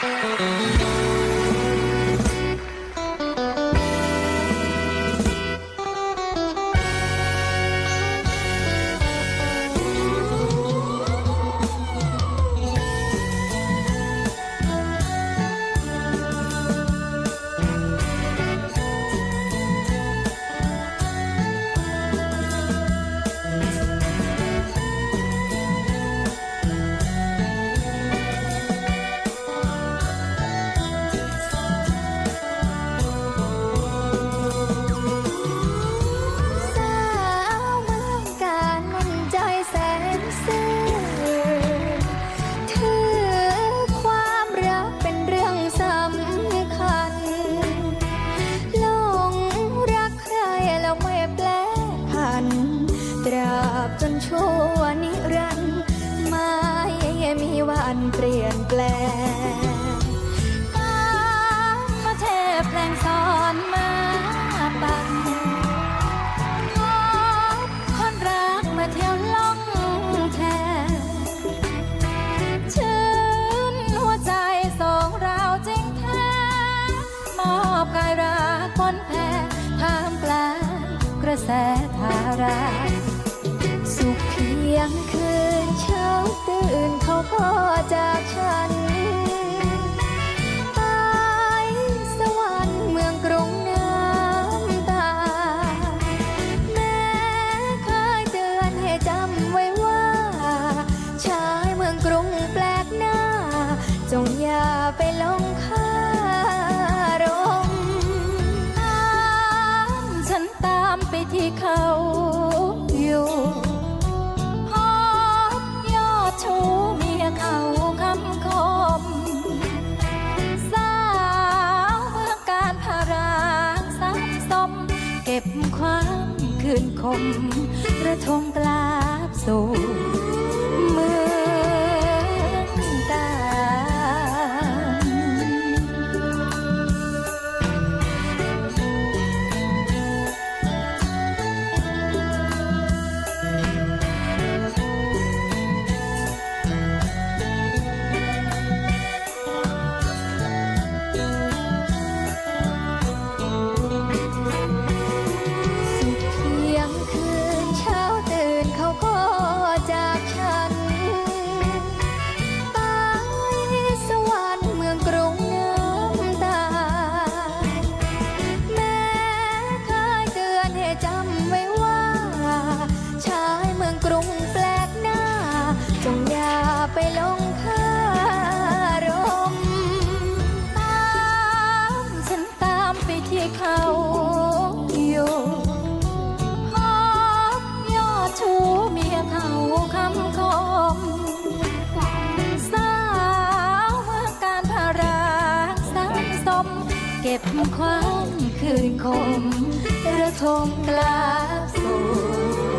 ส บจนชั่วนิรันดร์ไม่มีวันเปลี่ยนแปลงตามาเทพแปลงสอนมาปั่นพบคนรักมาเที่ยวล่องแทชื่นหัวใจสองเราจริงแท้มอบกายรักคนแพ้ท่ามกลางกระแสทารา สุขเพียงคืนเช้าตื่นเขาก็จากฉัน บความคืนคม ระทมกลาบสู่ เก็บความคืนคมระทมกลาบสู่